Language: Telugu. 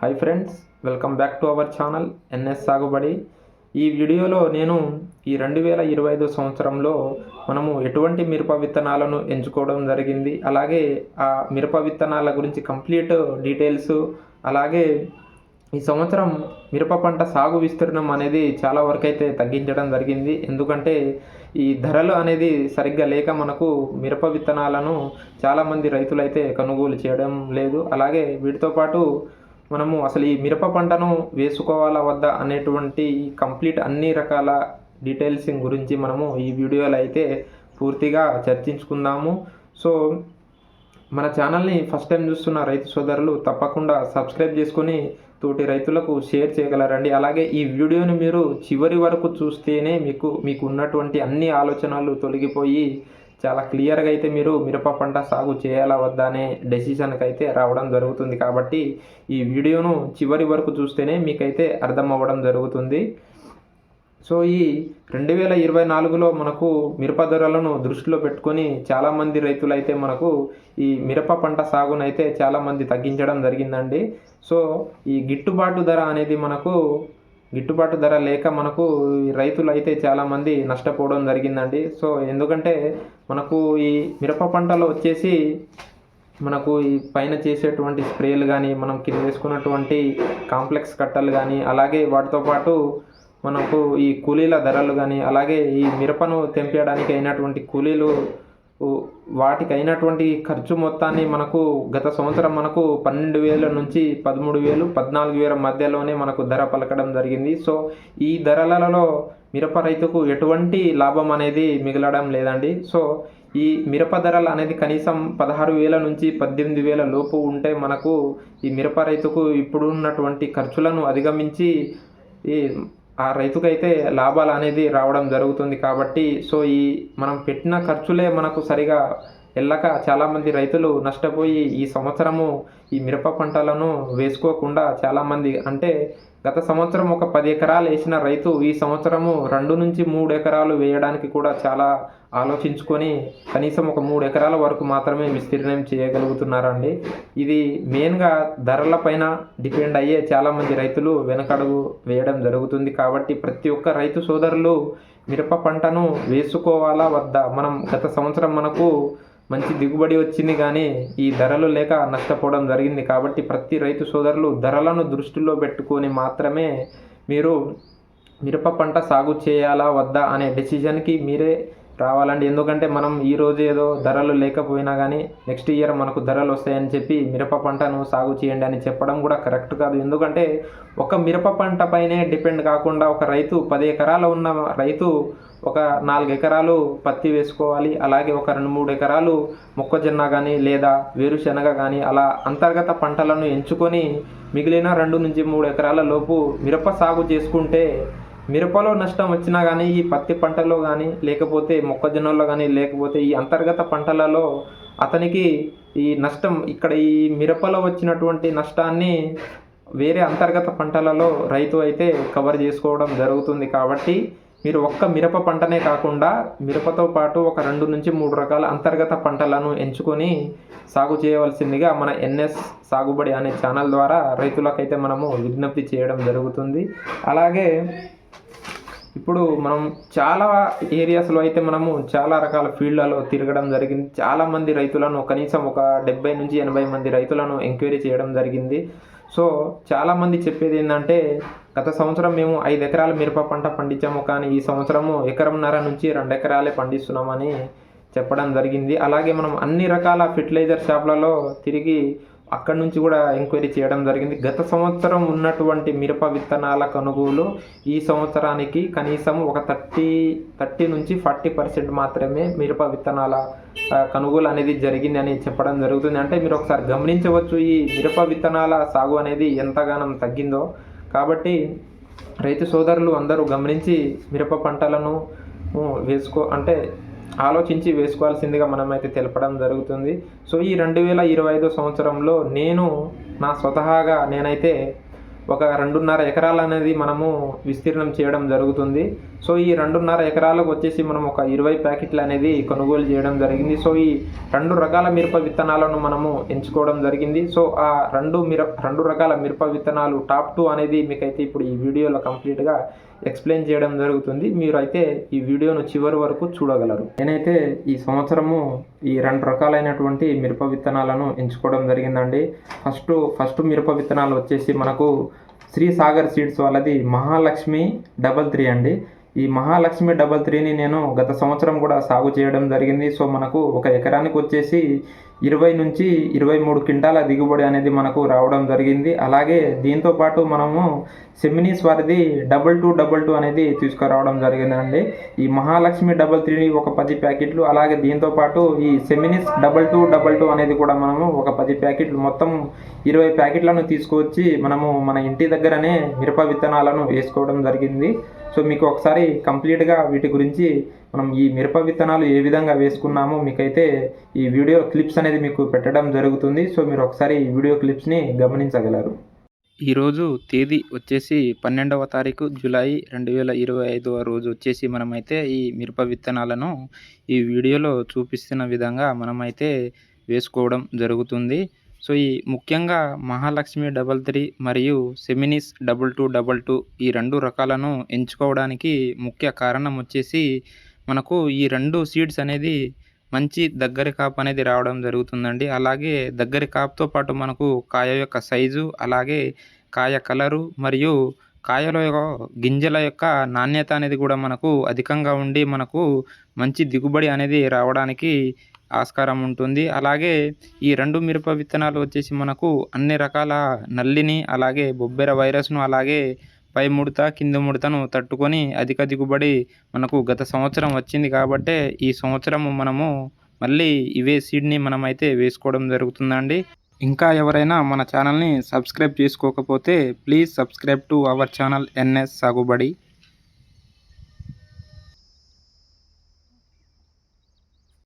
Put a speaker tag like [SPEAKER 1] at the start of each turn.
[SPEAKER 1] Hi friends welcome back to our channel NS Sagubadi ఈ వీడియోలో నేను ఈ రెండు వేల ఇరవై ఐదు సంవత్సరంలో మనము ఎటువంటి మిరప విత్తనాలను ఎంచుకోవడం జరిగింది అలాగే ఆ మిరప విత్తనాల గురించి కంప్లీట్ డీటెయిల్స్ అలాగే ఈ సంవత్సరం మిరప పంట సాగు విస్తీర్ణం అనేది చాలా వరకు అయితే తగ్గించడం జరిగింది. ఎందుకంటే ఈ ధరలు అనేది సరిగ్గా లేక మనకు మిరప విత్తనాలను చాలామంది రైతులు అయితే కొనుగోలు చేయడం లేదు. అలాగే వీటితో పాటు మనము అసలు ఈ మిరప పంటను వేసుకోవాలా వద్దా అనేటువంటి కంప్లీట్ అన్ని రకాల డీటెయిల్స్ గురించి మనము ఈ వీడియోలో అయితే పూర్తిగా చర్చించుకుందాము. సో మన ఛానల్ని ఫస్ట్ టైం చూస్తున్న రైతు సోదరులు తప్పకుండా సబ్స్క్రైబ్ చేసుకొని తోటి రైతులకు షేర్ చేయగలరండి. అలాగే ఈ వీడియోని మీరు చివరి వరకు చూస్తేనే మీకు మీకు ఉన్నటువంటి అన్ని ఆలోచనలు తొలగిపోయి చాలా క్లియర్గా అయితే మీరు మిరప పంట సాగు చేయాలా వద్దా అనే డెసిషన్కి అయితే రావడం జరుగుతుంది కాబట్టి ఈ వీడియోను చివరి వరకు చూస్తేనే మీకైతే అర్థం అవ్వడం జరుగుతుంది. సో ఈ రెండు వేల ఇరవై నాలుగులో మనకు మిరప ధరలను దృష్టిలో పెట్టుకొని చాలామంది రైతులు అయితే మనకు ఈ మిరప పంట సాగునైతే చాలామంది తగ్గించడం జరిగిందండి. సో ఈ గిట్టుబాటు ధర అనేది మనకు గిట్టుబాటు ధర లేక మనకు ఈ రైతులు అయితే చాలామంది నష్టపోవడం జరిగిందండి. సో ఎందుకంటే మనకు ఈ మిరప పంటలో వచ్చేసి మనకు ఈ పైన చేసేటువంటి స్ప్రేలు కానీ మనం కింద వేసుకున్నటువంటి కాంప్లెక్స్ కట్టలు కానీ అలాగే వాటితో పాటు మనకు ఈ కూలీల ధరలు కానీ అలాగే ఈ మిరపను తెంపేయడానికి అయినటువంటి కూలీలు వాటికైనటువంటి ఖర్చు మొత్తాన్ని మనకు గత సంవత్సరం మనకు పన్నెండు వేల నుంచి పదమూడు వేలు పద్నాలుగు వేల మధ్యలోనే మనకు ధర పలకడం జరిగింది. సో ఈ ధరలలో మిరప రైతుకు ఎటువంటి లాభం అనేది మిగలడం లేదండి. సో ఈ మిరప ధరలు అనేది కనీసం పదహారు వేల నుంచి పద్దెనిమిది వేల లోపు ఉంటే మనకు ఈ మిరప రైతుకు ఇప్పుడు ఉన్నటువంటి ఖర్చులను అధిగమించి ఈ ఆ రైతుకైతే లాభాలు అనేది రావడం జరుగుతుంది కాబట్టి సో ఈ మనం పెట్టిన ఖర్చులే మనకు సరిగా వెళ్ళక చాలామంది రైతులు నష్టపోయి ఈ సంవత్సరము ఈ మిరప పంటలను వేసుకోకుండా చాలామంది అంటే గత సంవత్సరం ఒక పది ఎకరాలు వేసిన రైతు ఈ సంవత్సరము రెండు నుంచి మూడు ఎకరాలు వేయడానికి కూడా చాలా ఆలోచించుకొని కనీసం ఒక మూడు ఎకరాల వరకు మాత్రమే విస్తీర్ణం చేయగలుగుతున్నారండి. ఇది మెయిన్గా ధరల పైన డిపెండ్ అయ్యే చాలామంది రైతులు వెనకడుగు వేయడం జరుగుతుంది. కాబట్టి ప్రతి ఒక్క రైతు సోదరులు మిరప పంటను వేసుకోవాలా వద్దా? మనం గత సంవత్సరం మనకు మంచి దిగుబడి వచ్చింది కానీ ఈ ధరలు లేక నష్టపోవడం జరిగింది కాబట్టి ప్రతి రైతు సోదరులు ధరలను దృష్టిలో పెట్టుకొని మాత్రమే మీరు మిరప పంట సాగు చేయాలా వద్దా అనే డెసిషన్కి మీరే రావాలండి. ఎందుకంటే మనం ఈ రోజు ఏదో ధరలు లేకపోయినా కానీ నెక్స్ట్ ఇయర్ మనకు ధరలు వస్తాయని చెప్పి మిరప పంటను సాగు చేయండి అని చెప్పడం కూడా కరెక్ట్ కాదు. ఎందుకంటే ఒక మిరప పంట పైనే డిపెండ్ కాకుండా ఒక రైతు పది ఎకరాలు ఉన్న రైతు ఒక నాలుగు ఎకరాలు పత్తి వేసుకోవాలి. అలాగే ఒక రెండు మూడు ఎకరాలు మొక్కజొన్న కానీ లేదా వేరుశనగ కానీ అలా అంతర్గత పంటలను ఎంచుకొని మిగిలిన రెండు నుంచి మూడు ఎకరాల లోపు మిరప సాగు చేసుకుంటే మిరపలో నష్టం వచ్చినా కానీ ఈ పత్తి పంటలో కానీ లేకపోతే మొక్కజొన్నలో కానీ లేకపోతే ఈ అంతర్గత పంటలలో అతనికి ఈ నష్టం ఇక్కడ ఈ మిరపలో వచ్చినటువంటి నష్టాన్ని వేరే అంతర్గత పంటలలో రైతు అయితే కవర్ చేసుకోవడం జరుగుతుంది కాబట్టి మీరు ఒక్క మిరప పంటనే కాకుండా మిరపతో పాటు ఒక రెండు నుంచి మూడు రకాల అంతర్గత పంటలను ఎంచుకొని సాగు చేయవలసిందిగా మన ఎన్ఎస్ సాగుబడి అనే ఛానల్ ద్వారా రైతులకైతే మనము విజ్ఞప్తి చేయడం జరుగుతుంది. అలాగే ఇప్పుడు మనం చాలా ఏరియాస్లో అయితే మనము చాలా రకాల ఫీల్డ్లలో తిరగడం జరిగింది. చాలామంది రైతులను కనీసం ఒక డెబ్బై నుంచి ఎనభై మంది రైతులను ఎంక్వైరీ చేయడం జరిగింది. సో చాలామంది చెప్పేది ఏంటంటే గత సంవత్సరం మేము ఐదు ఎకరాల మిరప పంట పండించాము కానీ ఈ సంవత్సరము ఎకరంన్నర నుంచి రెండు ఎకరాలే పండిస్తున్నామని చెప్పడం జరిగింది. అలాగే మనం అన్ని రకాల ఫెర్టిలైజర్ షాప్లలో తిరిగి అక్కడి నుంచి కూడా ఎంక్వైరీ చేయడం జరిగింది. గత సంవత్సరం ఉన్నటువంటి మిరప విత్తనాల కొనుగోలు ఈ సంవత్సరానికి కనీసం ఒక థర్టీ థర్టీ నుంచి ఫార్టీ పర్సెంట్ మాత్రమే మిరప విత్తనాల కొనుగోలు అనేది జరిగింది అని చెప్పడం జరుగుతుంది. అంటే మీరు ఒకసారి గమనించవచ్చు ఈ మిరప విత్తనాల సాగు అనేది ఎంతగానం తగ్గిందో. కాబట్టి రైతు సోదరులు అందరూ గమనించి మిరప పంటలను వేసుకో అంటే ఆలోచించి వేసుకోవాల్సిందిగా మనమైతే తెలపడం జరుగుతుంది. సో ఈ రెండు వేల ఇరవై ఐదో సంవత్సరంలో నేను నా స్వతహాగా నేనైతే ఒక రెండున్నర ఎకరాలు అనేది మనము విస్తీర్ణం చేయడం జరుగుతుంది. సో ఈ రెండున్నర ఎకరాలకు వచ్చేసి మనం ఒక ఇరవై ప్యాకెట్లు అనేది కొనుగోలు చేయడం జరిగింది. సో ఈ రెండు రకాల మిరప విత్తనాలను మనము ఎంచుకోవడం జరిగింది. సో ఆ రెండు మిర రెండు రకాల మిరప విత్తనాలు టాప్ టూ అనేది మీకైతే ఇప్పుడు ఈ వీడియోలో కంప్లీట్గా ఎక్స్ప్లెయిన్ చేయడం జరుగుతుంది. మీరు అయితే ఈ వీడియోను చివరి వరకు చూడగలరు. నేనైతే ఈ సంవత్సరము ఈ రెండు రకాలైనటువంటి మిరప విత్తనాలను ఎంచుకోవడం జరిగిందండి. ఫస్ట్ ఫస్ట్ మిరప విత్తనాలు వచ్చేసి మనకు శ్రీ సాగర్ సీడ్స్ వాళ్ళది మహాలక్ష్మి డబల్ త్రీ అండి. ఈ మహాలక్ష్మి డబల్ త్రీని నేను గత సంవత్సరం కూడా సాగు చేయడం జరిగింది. సో మనకు ఒక ఎకరానికి వచ్చేసి ఇరవై నుంచి ఇరవై మూడు క్వింటాల దిగుబడి అనేది మనకు రావడం జరిగింది. అలాగే దీంతో పాటు మనము సెమినీస్ వారిది డబల్ టూ డబల్ టూ అనేది తీసుకురావడం జరిగిందండి. ఈ మహాలక్ష్మి డబల్ త్రీని ఒక పది ప్యాకెట్లు అలాగే దీంతో పాటు ఈ Seminis double two double two అనేది కూడా మనము ఒక పది ప్యాకెట్లు మొత్తం ఇరవై ప్యాకెట్లను తీసుకువచ్చి మనము మన ఇంటి దగ్గరనే మిరప విత్తనాలను వేసుకోవడం జరిగింది. సో మీకు ఒకసారి కంప్లీట్గా వీటి గురించి మనం ఈ మిరప విత్తనాలు ఏ విధంగా వేసుకున్నామో మీకైతే ఈ వీడియో క్లిప్స్ అనేది మీకు పెట్టడం జరుగుతుంది. సో మీరు ఒకసారి ఈ వీడియో క్లిప్స్ని గమనించగలరు. ఈరోజు తేదీ వచ్చేసి పన్నెండవ తారీఖు జూలై రెండు వేల ఇరవై ఐదవ రోజు వచ్చేసి మనమైతే ఈ మిరప విత్తనాలను ఈ వీడియోలో చూపిస్తున్న విధంగా మనమైతే వేసుకోవడం జరుగుతుంది. సో ఈ ముఖ్యంగా మహాలక్ష్మి డబల్ త్రీ మరియు Seminis double two double two ఈ రెండు రకాలను ఎంచుకోవడానికి ముఖ్య కారణం వచ్చేసి మనకు ఈ రెండు సీడ్స్ అనేది మంచి దగ్గరి కాపు అనేది రావడం జరుగుతుందండి. అలాగే దగ్గరి కాపుతో పాటు మనకు కాయ యొక్క సైజు అలాగే కాయ కలరు మరియు కాయల యొక్క గింజల యొక్క నాణ్యత అనేది కూడా మనకు అధికంగా ఉండి మనకు మంచి దిగుబడి అనేది రావడానికి ఆస్కారం ఉంటుంది. అలాగే ఈ రెండు మిరప విత్తనాలు వచ్చేసి మనకు అన్ని రకాల నల్లిని అలాగే బొబ్బెర వైరస్ను అలాగే పై ముడత కింద ముడతను తట్టుకొని అధిక దిగుబడి మనకు గత సంవత్సరం వచ్చింది కాబట్టే ఈ సంవత్సరం మనము మళ్ళీ ఇవే సీడ్ని మనమైతే వేసుకోవడం జరుగుతుందండి. ఇంకా ఎవరైనా మన ఛానల్ని సబ్స్క్రైబ్ చేసుకోకపోతే please subscribe to our channel NS Sagubadi.